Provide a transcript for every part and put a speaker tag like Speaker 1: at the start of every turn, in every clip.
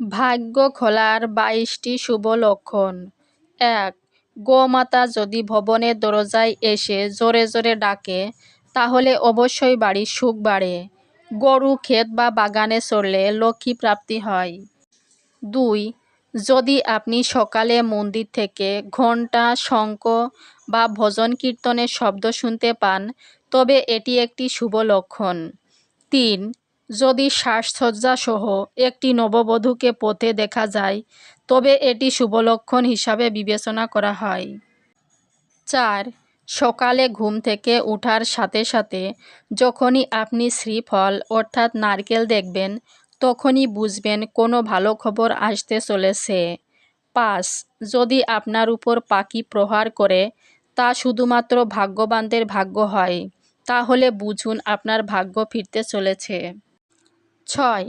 Speaker 1: ভাগ্য খোলার বাইশটি শুভ লক্ষণ। এক, গোমাতা যদি ভবনের দরজায় এসে জোরে জোরে ডাকে, তাহলে অবশ্যই বাড়ির সুখ বাড়ে। গরু, ক্ষেত বা বাগানে চড়লে লক্ষ্মী প্রাপ্তি হয়। দুই, যদি আপনি সকালে মন্দির থেকে ঘণ্টা, শঙ্খ বা ভজন কীর্তনের শব্দ শুনতে পান, তবে এটি একটি শুভ লক্ষণ। তিন যদি সাজসজ্জাসহ একটি নববধূকে পথে দেখা যায়, তবে এটি শুভলক্ষণ হিসাবে বিবেচনা করা হয়। চার, সকালে ঘুম থেকে ওঠার সাথে সাথে যখনই আপনি শ্রীফল অর্থাৎ নারকেল দেখবেন, তখনই বুঝবেন কোনো ভালো খবর আসতে চলেছে। পাঁচ, যদি আপনার উপর পাখি প্রহার করে, তা শুধুমাত্র ভাগ্যবানদের ভাগ্য হয়, তাহলে বুঝুন আপনার ভাগ্য ফিরতে চলেছে। ছয়।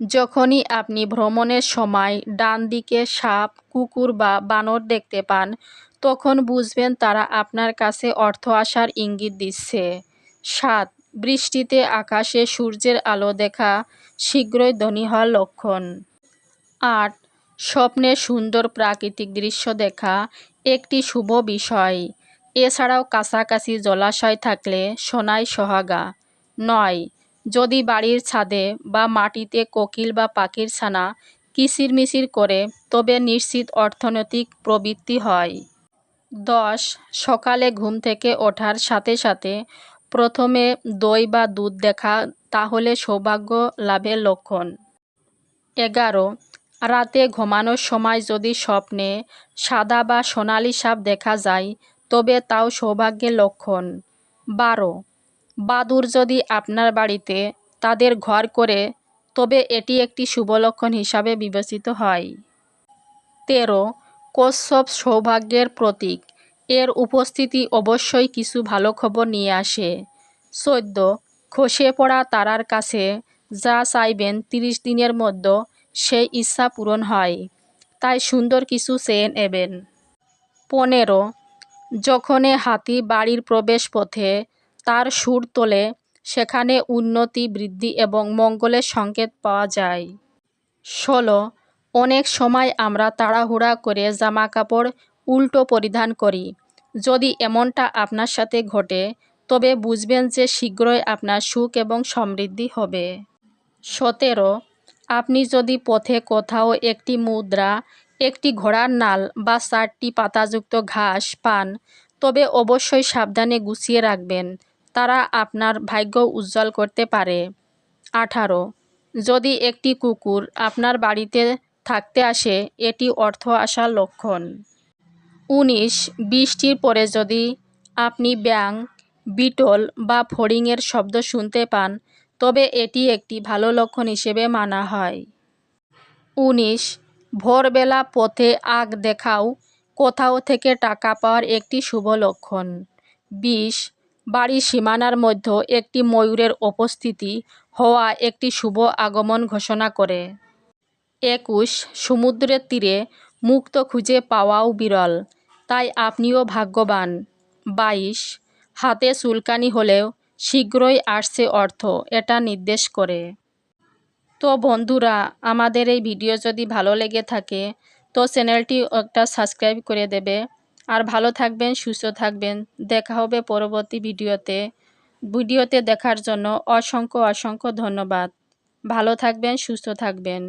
Speaker 1: যখনই আপনি ভ্রমণের সময় ডান দিকে সাপ, কুকুর বা বানর দেখতে পান, তখন বুঝবেন তারা আপনার কাছে অর্থ আসার ইঙ্গিত দিচ্ছে। সাত। বৃষ্টিতে আকাশে সূর্যের আলো দেখা শীঘ্রই ধনী হওয়ার লক্ষণ। আট। স্বপ্নে সুন্দর প্রাকৃতিক দৃশ্য দেখা একটি শুভ বিষয়। এছাড়াও কাছাকাছি জলাশয় থাকলে সোনাই সোহাগা। নয়। যদি বাড়ির ছাদে বা মাটিতে কোকিল বা পাখির ছানা কিচিরমিচির করে, তবে নিশ্চিত অর্থনৈতিক প্রবৃত্তি হয়। দশ, সকালে ঘুম থেকে ওঠার সাথে সাথে প্রথমে দই বা দুধ দেখা, তাহলে সৌভাগ্য লাভের লক্ষণ। এগারো, রাতে ঘুমানোর সময় যদি স্বপ্নে সাদা বা সোনালি সাপ দেখা যায়, তবে তাও সৌভাগ্যের লক্ষণ। বারো বাদুর যদি আপনার বাড়িতে তাদের ঘর করে, তবে এটি একটি শুভ লক্ষণ হিসাবে বিবেচিত হয়। তেরো কশ্যপ সৌভাগ্যের প্রতীক। এর উপস্থিতি অবশ্যই কিছু ভালো খবর নিয়ে আসে। চোদ্দ, খসে পড়া তারার কাছে যা চাইবেন তিরিশ দিনের মধ্যে সেই ইচ্ছা পূরণ হয়, তাই সুন্দর কিছু চেয়ে নেবেন। পনেরো যখনে হাতি বাড়ির প্রবেশ পথে তার সুর তোলে, সেখানে উন্নতি, বৃদ্ধি এবং মঙ্গলের সংকেত পাওয়া যায়। ষোলো, অনেক সময় আমরা তাড়াহুড়া করে জামা কাপড় উল্টো পরিধান করি। যদি এমনটা আপনার সাথে ঘটে, তবে বুঝবেন যে শীঘ্রই আপনার সুখ এবং সমৃদ্ধি হবে। সতেরো, আপনি যদি পথে কোথাও একটি মুদ্রা, একটি ঘোড়ার নাল বা চারটি পাতাযুক্ত ঘাস পান, তবে অবশ্যই সাবধানে গুছিয়ে রাখবেন। তারা আপনার ভাগ্য উজ্জ্বল করতে পারে। আঠারো। যদি একটি কুকুর আপনার বাড়িতে থাকতে আসে, এটি অর্থ আসার লক্ষণ। উনিশ। বৃষ্টির পরে যদি আপনি ব্যাং বিটল বা ফড়িংয়ের শব্দ শুনতে পান, তবে এটি একটি ভালো লক্ষণ হিসেবে মানা হয়। উনিশ। ভোরবেলা পথে আগ দেখাও, কোথাও থেকে টাকা পাওয়ার একটি শুভ লক্ষণ। বিশ। বাড়ির সীমানার মধ্যে একটি ময়ূরের উপস্থিতি হওয়া একটি শুভ আগমন ঘোষণা করে। একুশ, সমুদ্রের তীরে মুক্ত খুঁজে পাওয়াও বিরল, তাই আপনিও ভাগ্যবান। বাইশ, হাতে চুলকানি হলেও শীঘ্রই আসছে অর্থ, এটা নির্দেশ করে। তো বন্ধুরা, আমাদের এই ভিডিও যদি ভালো লেগে থাকে, তো চ্যানেলটি একটা সাবস্ক্রাইব করে দেবে। আর ভালো থাকবেন, সুস্থ থাকবেন। দেখা হবে পরবর্তী ভিডিওতে। ভিডিওতে দেখার জন্য অসংখ্য অসংখ্য ধন্যবাদ। ভালো থাকবেন, সুস্থ থাকবেন।